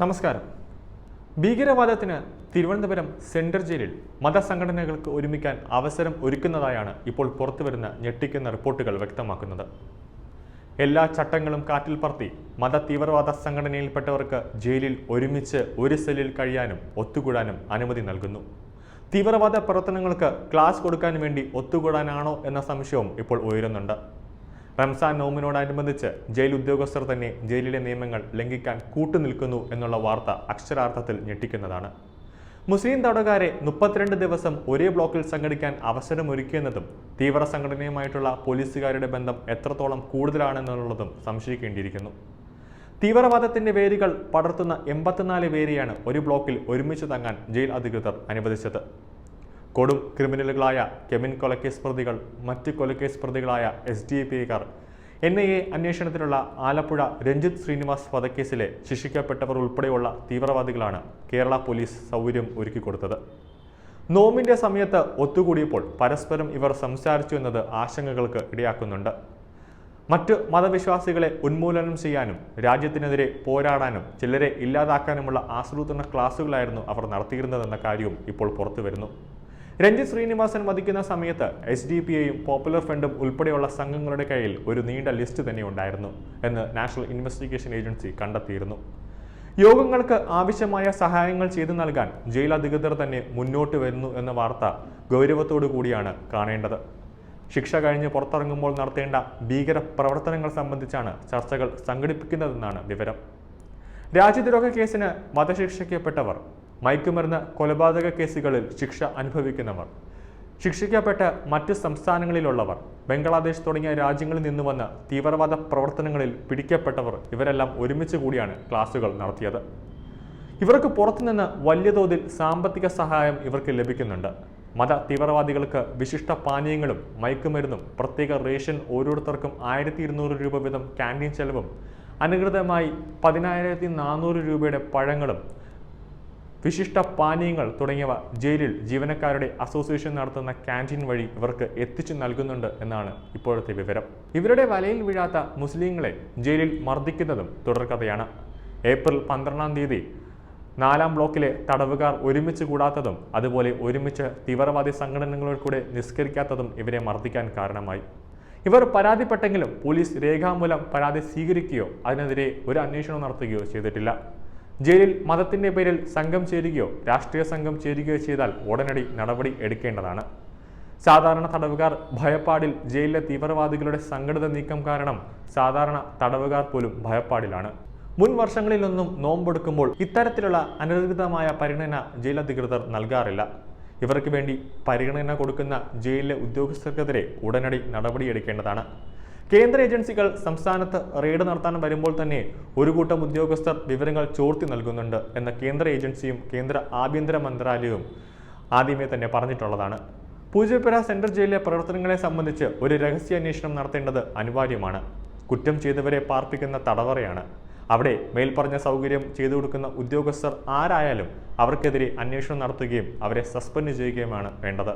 നമസ്കാരം. ഭീകരവാദത്തിന് തിരുവനന്തപുരം സെൻട്രൽ ജയിലിൽ മതസംഘടനകൾക്ക് ഒരുമിക്കാൻ അവസരം ഒരുക്കുന്നതായാണ് ഇപ്പോൾ പുറത്തുവരുന്ന ഞെട്ടിക്കുന്ന റിപ്പോർട്ടുകൾ വ്യക്തമാക്കുന്നത്. എല്ലാ ചട്ടങ്ങളും കാറ്റിൽ പറത്തി മത തീവ്രവാദ സംഘടനയിൽപ്പെട്ടവർക്ക് ജയിലിൽ ഒരുമിച്ച് ഒരു സെല്ലിൽ കഴിയാനും ഒത്തുകൂടാനും അനുമതി നൽകുന്നു. തീവ്രവാദ പ്രവർത്തനങ്ങൾക്ക് ക്ലാസ് കൊടുക്കാൻ വേണ്ടി ഒത്തുകൂടാനാണോ എന്ന സംശയവും ഇപ്പോൾ ഉയരുന്നുണ്ട്. റംസാൻ നോമിനോടനുബന്ധിച്ച് ജയിൽ ഉദ്യോഗസ്ഥർ തന്നെ ജയിലിലെ നിയമങ്ങൾ ലംഘിക്കാൻ കൂട്ടുനിൽക്കുന്നു എന്നുള്ള വാർത്ത അക്ഷരാർത്ഥത്തിൽ ഞെട്ടിക്കുന്നതാണ്. മുസ്ലിം തടവുകാരെ മുപ്പത്തിരണ്ട് ദിവസം ഒരേ ബ്ലോക്കിൽ സംഘടിക്കാൻ അവസരമൊരുക്കിയെന്നതും തീവ്ര സംഘടനയുമായിട്ടുള്ള പോലീസുകാരുടെ ബന്ധം എത്രത്തോളം കൂടുതലാണെന്നുള്ളതും സംശയിക്കേണ്ടിയിരിക്കുന്നു. തീവ്രവാദത്തിന്റെ വേരുകൾ പടർത്തുന്ന എൺപത്തിനാല് പേരെയാണ് ഒരു ബ്ലോക്കിൽ ഒരുമിച്ച് തങ്ങാൻ ജയിൽ അധികൃതർ അനുവദിച്ചത്. കൊടും ക്രിമിനലുകളായ കെമിൻ കൊലക്കേസ് പ്രതികൾ മറ്റ് കൊലക്കേസ് പ്രതികളായ എസ് ഡി പി ഐക്കാർ. എൻ ഐ എ അന്വേഷണത്തിലുള്ള ആലപ്പുഴ രഞ്ജിത്ത് ശ്രീനിവാസ് വധക്കേസിലെ ശിക്ഷിക്കപ്പെട്ടവർ ഉൾപ്പെടെയുള്ള തീവ്രവാദികളാണ് കേരള പോലീസ് സൗകര്യം ഒരുക്കിക്കൊടുത്തത്. നോമിന്റെ സമയത്ത് ഒത്തുകൂടിയപ്പോൾ പരസ്പരം ഇവർ സംസാരിച്ചു എന്നത് ആശങ്കകൾക്ക് ഇടയാക്കുന്നുണ്ട്. മറ്റ് മതവിശ്വാസികളെ ഉന്മൂലനം ചെയ്യാനും രാജ്യത്തിനെതിരെ പോരാടാനും ചിലരെ ഇല്ലാതാക്കാനുമുള്ള ആസൂത്രണ ക്ലാസുകളായിരുന്നു അവർ നടത്തിയിരുന്നതെന്ന കാര്യവും ഇപ്പോൾ പുറത്തു വരുന്നു രഞ്ജിത്ത് ശ്രീനിവാസൻ വധിക്കുന്ന സമയത്ത് എസ് ഡി പി ഐയും പോപ്പുലർ ഫ്രണ്ടും ഉൾപ്പെടെയുള്ള സംഘങ്ങളുടെ കയ്യിൽ ഒരു നീണ്ട ലിസ്റ്റ് തന്നെ ഉണ്ടായിരുന്നു എന്ന് നാഷണൽ ഇൻവെസ്റ്റിഗേഷൻ ഏജൻസി കണ്ടെത്തിയിരുന്നു. യോഗങ്ങൾക്ക് ആവശ്യമായ സഹായങ്ങൾ ചെയ്തു നൽകാൻ ജയിൽ അധികൃതർ തന്നെ മുന്നോട്ട് വരുന്നു എന്ന വാർത്ത ഗൗരവത്തോടു കൂടിയാണ് കാണേണ്ടത്. ശിക്ഷ കഴിഞ്ഞ് പുറത്തിറങ്ങുമ്പോൾ നടത്തേണ്ട ഭീകര പ്രവർത്തനങ്ങൾ സംബന്ധിച്ചാണ് ചർച്ചകൾ സംഘടിപ്പിക്കുന്നതെന്നാണ് വിവരം. രാജ്യദ്രോഹ കേസിന് വധശിക്ഷിക്കപ്പെട്ടവർ മയക്കുമരുന്ന് കൊലപാതക കേസുകളിൽ ശിക്ഷ അനുഭവിക്കുന്നവർ. ശിക്ഷിക്കപ്പെട്ട മറ്റ് സംസ്ഥാനങ്ങളിലുള്ളവർ ബംഗ്ലാദേശ് തുടങ്ങിയ രാജ്യങ്ങളിൽ നിന്ന് വന്ന് തീവ്രവാദ പ്രവർത്തനങ്ങളിൽ പിടിക്കപ്പെട്ടവർ ഇവരെല്ലാം ഒരുമിച്ച് കൂടിയാണ് ക്ലാസുകൾ നടത്തിയത്. ഇവർക്ക് പുറത്തുനിന്ന് വലിയ തോതിൽ സാമ്പത്തിക സഹായം ഇവർക്ക് ലഭിക്കുന്നുണ്ട്. മത തീവ്രവാദികൾക്ക് വിശിഷ്ട പാനീയങ്ങളും മയക്കുമരുന്നും പ്രത്യേക റേഷൻ ഓരോരുത്തർക്കും ആയിരത്തി ഇരുന്നൂറ് രൂപ വീതം ക്യാന്റീൻ ചെലവും അനുകൃതമായി പതിനായിരത്തി നാനൂറ് രൂപയുടെ പഴങ്ങളും വിശിഷ്ട പാനീയങ്ങൾ തുടങ്ങിയവ ജയിലിൽ ജീവനക്കാരുടെ അസോസിയേഷൻ നടത്തുന്ന ക്യാന്റീൻ വഴി ഇവർക്ക് എത്തിച്ചു നൽകുന്നുണ്ട് എന്നാണ് ഇപ്പോഴത്തെ വിവരം. ഇവരുടെ വലയിൽ വീഴാത്ത മുസ്ലിങ്ങളെ ജയിലിൽ മർദ്ദിക്കുന്നതും തുടർക്കഥയാണ് ഏപ്രിൽ പന്ത്രണ്ടാം തീയതി നാലാം ബ്ലോക്കിലെ തടവുകാർ ഒരുമിച്ച് കൂടാത്തതും അതുപോലെ ഒരുമിച്ച് തീവ്രവാദി സംഘടനകളിൽ കൂടെ നിസ്കരിക്കാത്തതും ഇവരെ മർദ്ദിക്കാൻ കാരണമായി. ഇവർ പരാതിപ്പെട്ടെങ്കിലും പോലീസ് രേഖാമൂലം പരാതി സ്വീകരിക്കുകയോ അതിനെതിരെ ഒരു അന്വേഷണം നടത്തുകയോ ചെയ്തിട്ടില്ല. ജയിലിൽ മതത്തിന്റെ പേരിൽ സംഘം ചേരുകയോ രാഷ്ട്രീയ സംഘം ചേരുകയോ ചെയ്താൽ ഉടനടി നടപടി എടുക്കേണ്ടതാണ്. സാധാരണ തടവുകാർ ഭയപ്പാടിൽ ജയിലിലെ തീവ്രവാദികളുടെ സംഘടിത നീക്കം കാരണം സാധാരണ തടവുകാർ പോലും ഭയപ്പാടിലാണ്. മുൻ വർഷങ്ങളിലൊന്നും നോമ്പെടുക്കുമ്പോൾ ഇത്തരത്തിലുള്ള അനധികൃതമായ പരിഗണന ജയിൽ അധികൃതർ നൽകാറില്ല. ഇവർക്ക് വേണ്ടി പരിഗണന കൊടുക്കുന്ന ജയിലിലെ ഉദ്യോഗസ്ഥർക്കെതിരെ ഉടനടി നടപടിയെടുക്കേണ്ടതാണ് കേന്ദ്ര ഏജൻസികൾ സംസ്ഥാനത്ത് റെയ്ഡ് നടത്താൻ വരുമ്പോൾ തന്നെ ഒരു കൂട്ടം ഉദ്യോഗസ്ഥർ വിവരങ്ങൾ ചോർത്തി നൽകുന്നുണ്ട് എന്ന കേന്ദ്ര ഏജൻസിയും കേന്ദ്ര ആഭ്യന്തര മന്ത്രാലയവും ആദ്യമേ തന്നെ പറഞ്ഞിട്ടുള്ളതാണ്. പൂജപ്പുര സെൻട്രൽ ജയിലിലെ പ്രവർത്തനങ്ങളെ സംബന്ധിച്ച് ഒരു രഹസ്യാന്വേഷണം നടത്തേണ്ടത് അനിവാര്യമാണ്. കുറ്റം ചെയ്തവരെ പാർപ്പിക്കുന്ന തടവറയാണ്. അവിടെ മേൽപ്പറഞ്ഞ സൗകര്യം ചെയ്തു കൊടുക്കുന്ന ഉദ്യോഗസ്ഥർ ആരായാലും അവർക്കെതിരെ അന്വേഷണം നടത്തുകയും അവരെ സസ്പെൻഡ് ചെയ്യുകയുമാണ് വേണ്ടത്.